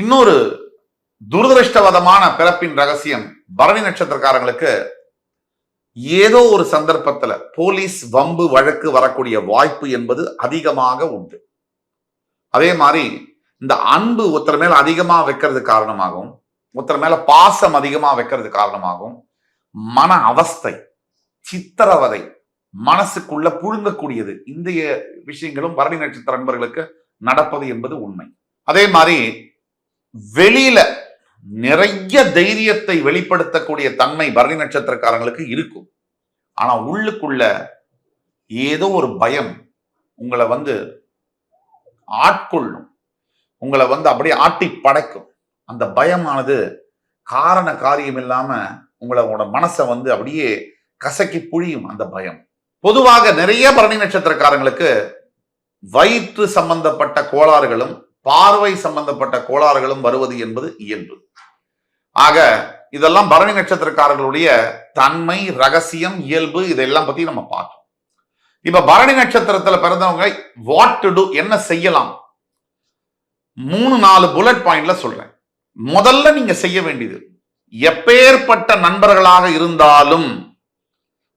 இன்னொரு துரதிருஷ்டவதமான பிறப்பின் ரகசியம் பரணி நட்சத்திரக்காரங்களுக்கு ஏதோ ஒரு சந்தர்ப்பத்துல போலீஸ் வம்பு வழக்கு வரக்கூடிய வாய்ப்பு என்பது அதிகமாக உண்டு. அதே மாதிரி இந்த அன்பு ஒருத்தர் மேல அதிகமா வைக்கிறது காரணமாகவும் ஒருத்தர் மேல பாசம் அதிகமா வைக்கிறது காரணமாகவும் மன அவஸ்தை சித்திரவதை மனசுக்குள்ள புழுங்கக்கூடியது இந்த விஷயங்களும் பரணி நட்சத்திர நண்பர்களுக்கு நடப்பது என்பது உண்மை. அதே மாதிரி வெளியில நிறைய தைரியத்தை வெளிப்படுத்தக்கூடிய தன்மை பரணி நட்சத்திரக்காரங்களுக்கு இருக்கும். ஆனா உள்ளுக்குள்ள ஏதோ ஒரு பயம் உங்களை வந்து ஆட்கொள்ளும். உங்களை வந்து அப்படியே ஆட்டி படைக்கும். அந்த பயமானது காரண காரியம் இல்லாம உங்களோட மனசை வந்து அப்படியே கசக்கி புழியும் அந்த பயம். பொதுவாக நிறைய பரணி நட்சத்திரக்காரங்களுக்கு வயிற்று சம்பந்தப்பட்ட கோளாறுகளும் பார்வை சம்பந்தப்பட்ட கோளாறுகளும் வருவது என்பது இயல்பு. ஆக இதெல்லாம் பரணி நட்சத்திரக்காரர்களுடைய தன்மை ரகசியம் இயல்பு இதெல்லாம் பத்தி நம்ம பார்த்தோம். இப்ப பரணி நட்சத்திரத்துல பிறந்தவங்க வாட் டு டூ என்ன செய்யலாம்? மூணு நாலு புல்லட் பாயிண்ட்ல சொல்றேன். முதல்ல நீங்க செய்ய வேண்டியது எப்பேற்பட்ட நண்பர்களாக இருந்தாலும்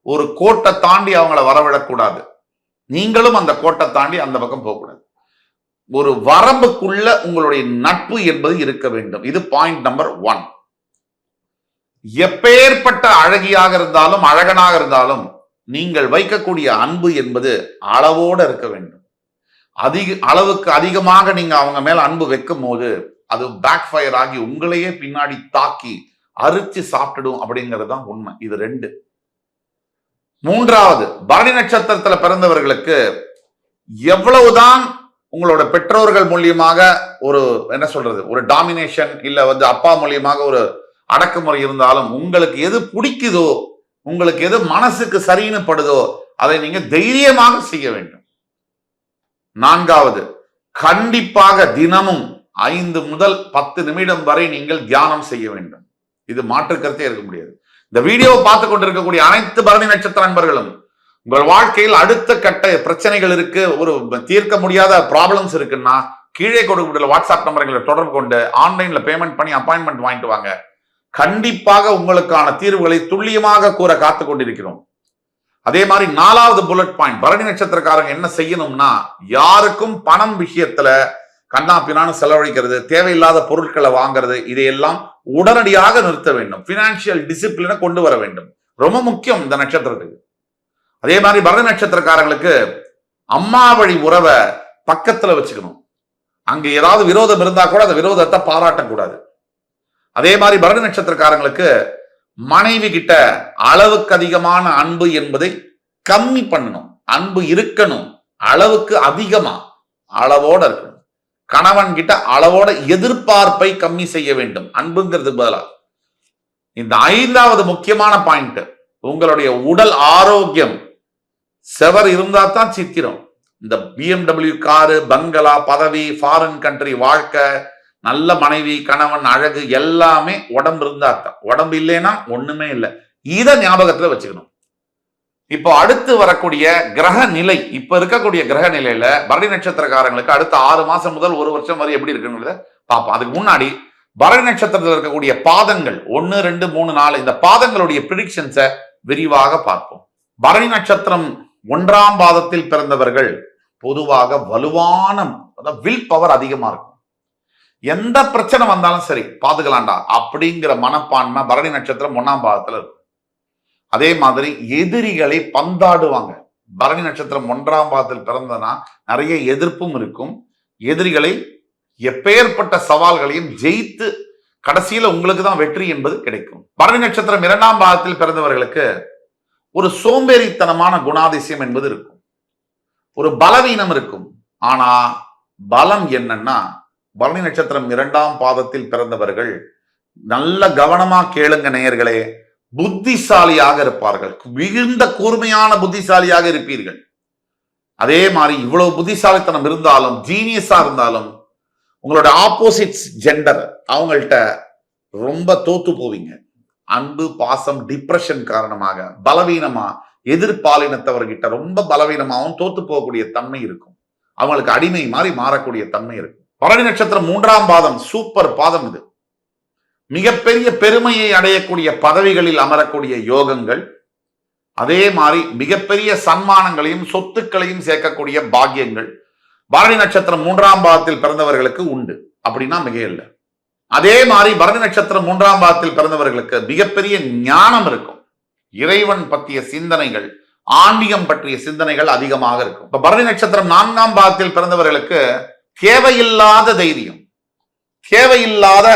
ஒரு கோட்டை தாண்டி அவங்கள வரவிடக்கூடாது. நீங்களும் அந்த கோட்டை தாண்டி அந்த பக்கம் போகக்கூடாது. ஒரு வரம்புக்குள்ள உங்களுடைய நட்பு என்பது இருக்க வேண்டும். இது பாயிண்ட் நம்பர் ஒன் எப்பேற்பட்ட அழகியாக இருந்தாலும் அழகனாக இருந்தாலும் நீங்கள் வைக்கக்கூடிய அன்பு என்பது அளவோட இருக்க வேண்டும். அதிக அளவுக்கு அதிகமாக நீங்க அவங்க மேல அன்பு வைக்கும் போது அது பேக் ஃபயர் ஆகி உங்களையே பின்னாடி தாக்கி அரிச்சு சாப்பிட்டுடும் அப்படிங்கிறது தான் உண்மை. இது ரெண்டு. மூன்றாவது பரணி நட்சத்திரத்துல பிறந்தவர்களுக்கு எவ்வளவுதான் உங்களோட பெற்றோர்கள் மூலியமாக ஒரு என்ன சொல்றது ஒரு டாமினேஷன் இல்ல வந்து அப்பா மூலியமாக ஒரு அடக்குமுறை இருந்தாலும் உங்களுக்கு எது பிடிக்குதோ உங்களுக்கு எது மனசுக்கு சரின்னு படுதோ அதை நீங்க தைரியமாக செய்ய வேண்டும். நான்காவது கண்டிப்பாக தினமும் ஐந்து முதல் பத்து நிமிடம் வரை நீங்கள் தியானம் செய்ய வேண்டும். இது மாற்று கருத்தே இருக்க முடியாது. இந்த வீடியோவை பார்த்து கொண்டிருக்கக்கூடிய அனைத்து பரணி நட்சத்திர நண்பர்களும் உங்கள் வாழ்க்கையில் அடுத்த கட்ட பிரச்சனைகள் இருக்கு ஒரு தீர்க்க முடியாத ப்ராப்ளம்ஸ் இருக்குன்னா கீழே கொடுக்கப்பட்ட வாட்ஸ்அப் நம்பர்களை தொடர்பு கொண்டு ஆன்லைன்ல பேமெண்ட் பண்ணி அப்பாயின்மெண்ட் வாங்கிட்டு வாங்க. கண்டிப்பாக உங்களுக்கான தீர்வுகளை துல்லியமாக கூற காத்து கொண்டிருக்கிறோம். அதே மாதிரி நாலாவது புல்லட் பாயிண்ட் பரணி நட்சத்திரக்காரங்க என்ன செய்யணும்னா யாருக்கும் பணம் விஷயத்துல கண்ணா பின்னான்னு செலவழிக்கிறது தேவையில்லாத பொருட்களை வாங்குறது இதையெல்லாம் உடனடியாக நிறுத்த வேண்டும். பினான்சியல் டிசிப்ளினை கொண்டு வர வேண்டும். ரொம்ப முக்கியம் இந்த நட்சத்திரத்துக்கு. அதே மாதிரி பரத நட்சத்திரக்காரங்களுக்கு அம்மா வழி உறவை பக்கத்துல வச்சுக்கணும். அங்க ஏதாவது விரோதம் இருந்தா கூட அந்த விரோதத்தை பாராட்டக்கூடாது அதே மாதிரி பரத நட்சத்திரக்காரங்களுக்கு மனைவி கிட்ட அளவுக்கு அதிகமான அன்பு என்பதை கம்மி பண்ணணும். அன்பு இருக்கணும். அளவுக்கு அதிகமா அளவோட இருக்கணும். கணவன் கிட்ட அளவோட எதிர்பார்ப்பை கம்மி செய்ய வேண்டும். அன்புங்கிறது பதிலா. இந்த ஐந்தாவது முக்கியமான பாயிண்ட் உங்களுடைய உடல் ஆரோக்கியம். செவர் இருந்தா தான் சித்திரம். இந்த பிஎம்டபிள்யூ காரு பங்களா பதவி ஃபாரின் கண்ட்ரி வாழ்க்கை நல்ல மனைவி கணவன் அழகு எல்லாமே உடம்பு இருந்தா தான் உடம்பு இல்லைன்னா ஒண்ணுமே இல்லை. இதை ஞாபகத்துல வச்சுக்கணும். இப்போ அடுத்து வரக்கூடிய கிரக நிலை இப்ப இருக்கக்கூடிய கிரக நிலையில பரணி நட்சத்திரக்காரங்களுக்கு அடுத்த ஆறு மாசம் முதல் ஒரு வருஷம் வரை எப்படி இருக்குங்கிறத பார்ப்போம். அதுக்கு முன்னாடி பரணி நட்சத்திரத்தில் இருக்கக்கூடிய பாதங்கள் ஒன்னு ரெண்டு மூணு நாலு இந்த பாதங்களுடைய ப்ரிடிக்ஷன்ஸை விரிவாக பார்ப்போம். பரணி நட்சத்திரம் ஒன்றாம் பாதத்தில் பிறந்தவர்கள் பொதுவாக வலுவான வில் பவர் அதிகமா இருக்கும். எந்த பிரச்சனை வந்தாலும் சரி பாத்துக்கலாம்டா அப்படிங்கிற மனப்பான்மை பரணி நட்சத்திரம் ஒன்னாம் பாதத்துல இருக்கும். அதே மாதிரி எதிரிகளை பந்தாடுவாங்க. பரணி நட்சத்திரம் ஒன்றாம் பாதத்தில் பிறந்தனா நிறைய எதிர்ப்பும் இருக்கும். எதிரிகளை எப்பேற்பட்ட சவால்களையும் ஜெயித்து கடைசியில உங்களுக்கு தான் வெற்றி என்பது கிடைக்கும். பரணி நட்சத்திரம் இரண்டாம் பாதத்தில் பிறந்தவர்களுக்கு ஒரு சோம்பேறித்தனமான குணாதிசயம் என்பது இருக்கும். ஒரு பலவீனம் இருக்கும். ஆனா பலம் என்னன்னா பரணி நட்சத்திரம் இரண்டாம் பாதத்தில் பிறந்தவர்கள் நல்ல கவனமா கேளுங்க நேயர்களே புத்திசாலியாக இருப்பார்கள். மிகுந்த கூர்மையான புத்திசாலியாக இருப்பீர்கள். அதே மாதிரி இவ்வளவு புத்திசாலித்தனம் இருந்தாலும் ஜீனியஸா இருந்தாலும் உங்களோட ஆப்போசிட்ஸ் ஜெண்டர் அவங்கள்ட்ட ரொம்ப தோத்து போவீங்க. அன்பு பாசம் டிப்ரெஷன் காரணமாக பலவீனமா எதிர்பாலினத்தவர்கிட்ட ரொம்ப பலவீனமாகவும் தோத்து போகக்கூடிய தன்மை இருக்கும். அவங்களுக்கு அடிமை மாதிரி மாறக்கூடிய தன்மை இருக்கும். பரணி நட்சத்திரம் மூன்றாம் பாதம் சூப்பர் பாதம் இது. மிகப்பெரிய பெருமையை அடையக்கூடிய பதவிகளில் அமரக்கூடிய யோகங்கள் அதே மாதிரி மிகப்பெரிய சன்மானங்களையும் சொத்துக்களையும் சேர்க்கக்கூடிய பாக்கியங்கள் பரணி நட்சத்திரம் மூன்றாம் பாதத்தில் பிறந்தவர்களுக்கு உண்டு. அப்படின்னா மிக இல்லை அதே மாதிரி பரணி நட்சத்திரம் மூன்றாம் பாதத்தில் பிறந்தவர்களுக்கு மிகப்பெரிய ஞானம் இருக்கும். இறைவன் பற்றிய சிந்தனைகள் ஆன்மீகம் பற்றிய சிந்தனைகள் அதிகமாக இருக்கும். இப்ப பரணி நட்சத்திரம் நான்காம் பாதத்தில் பிறந்தவர்களுக்கு தேவையில்லாத தைரியம் தேவையில்லாத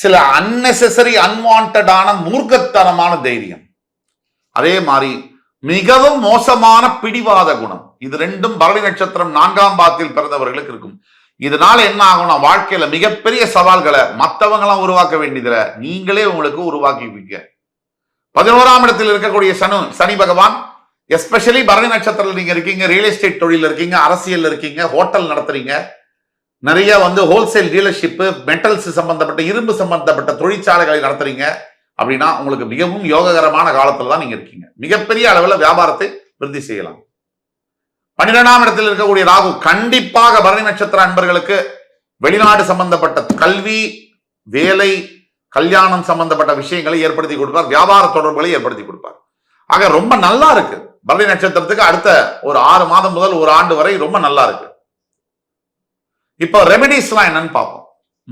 சில அன்னெசரி அன்வான்டான மூர்க்கத்தனமான தைரியம். அதே மாதிரி மிகவும் மோசமான பிடிவாத குணம். இது ரெண்டும் பரணி நட்சத்திரம் நான்காம் பாகத்தில் பிறந்தவர்களுக்கு இருக்கும். இதனால என்ன ஆகும்னா வாழ்க்கையில மிகப்பெரிய சவால்களை மற்றவங்களாம் உருவாக்க வேண்டியதுல நீங்களே உங்களுக்கு உருவாக்கிப்பீங்க. பதினோராம் இடத்தில் இருக்கக்கூடிய சனு சனி பகவான் எஸ்பெஷலி பரணி நட்சத்திரத்தில் நீங்க இருக்கீங்க ரியல் எஸ்டேட் தொழில் இருக்கீங்க அரசியல் இருக்கீங்க ஹோட்டல் நடத்துறீங்க. நிறைய வந்து ஹோல்சேல் டீலர்ஷிப்பு மெட்டல்ஸ் சம்பந்தப்பட்ட இரும்பு சம்பந்தப்பட்ட தொழிற்சாலைகளை நடத்துறீங்க. அப்படின்னா உங்களுக்கு மிகவும் யோககரமான காலத்துல தான் நீங்க இருக்கீங்க. மிகப்பெரிய அளவில் வியாபாரத்தை விருத்தி செய்யலாம். பன்னிரெண்டாம் இடத்தில் இருக்கக்கூடிய ராகு கண்டிப்பாக பரணி நட்சத்திர அன்பர்களுக்கு வெளிநாடு சம்பந்தப்பட்ட கல்வி வேலை கல்யாணம் சம்பந்தப்பட்ட விஷயங்களை ஏற்படுத்தி கொடுப்பார். வியாபார தொடர்புகளை ஏற்படுத்தி கொடுப்பார். ஆக ரொம்ப நல்லா இருக்கு. பரணி நட்சத்திரத்துக்கு அடுத்த ஒரு ஆறு மாதம் முதல் ஒரு ஆண்டு வரை ரொம்ப நல்லா இருக்கு. இப்போ ரெமெடிஸ்லாம் என்னன்னு பார்ப்போம்.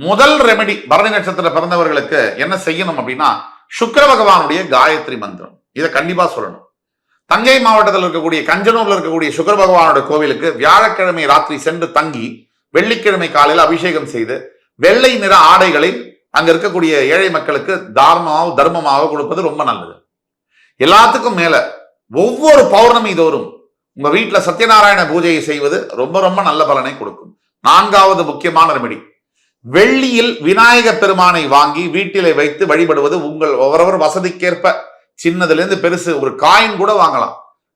முதல் ரெமெடி பரணி நட்சத்திர பிறந்தவர்களுக்கு என்ன செய்யணும் அப்படின்னா சுக்கர பகவானுடைய காயத்ரி மந்திரம். இதை கண்டிப்பா சொல்லணும். தங்கை மாவட்டத்தில் இருக்கக்கூடிய கஞ்சனூர்ல இருக்கக்கூடிய சுக்கர பகவானோட கோவிலுக்கு வியாழக்கிழமை ராத்திரி சென்று தங்கி வெள்ளிக்கிழமை காலையில் அபிஷேகம் செய்து வெள்ளை நிற ஆடைகளை அங்க இருக்கக்கூடிய ஏழை மக்களுக்கு தார்மமாக தர்மமாக கொடுப்பது ரொம்ப நல்லது. எல்லாத்துக்கும் மேல ஒவ்வொரு பௌர்ணமி தோறும் உங்க வீட்டுல சத்யநாராயண பூஜையை செய்வது ரொம்ப ரொம்ப நல்ல பலனை கொடுக்கும். நான்காவது முக்கியமான ரெமெடி. வெள்ளியில் விநாயக பெருமானை வாங்கி வீட்டிலே வைத்து வழிபடுவது உங்கள் ஒவ்வொருவர் வசதிக்கேற்ப சின்னதிலிருந்து பெருசு ஒரு காயின் கூட வாங்கலாம்.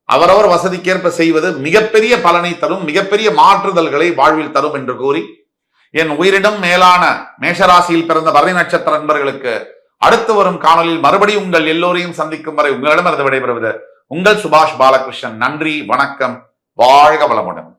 அவரவர் வசதிக்கேற்ப செய்வது மிகப்பெரிய பலனை தரும் மிகப்பெரிய மாற்றுதல்களை வாழ்வில் தரும் என்று கூறி என் உயிரிடம் மேலான மேஷராசியில் பிறந்த பரணி நட்சத்திர நண்பர்களுக்கு அடுத்து வரும் காணொலியில் மறுபடியும் உங்கள் எல்லோரையும் சந்திக்கும் வரை உங்களிடமிருந்து விடைபெறுவது உங்கள் சுபாஷ் பாலகிருஷ்ணன். நன்றி வணக்கம் வாழ்க வளமுடன்.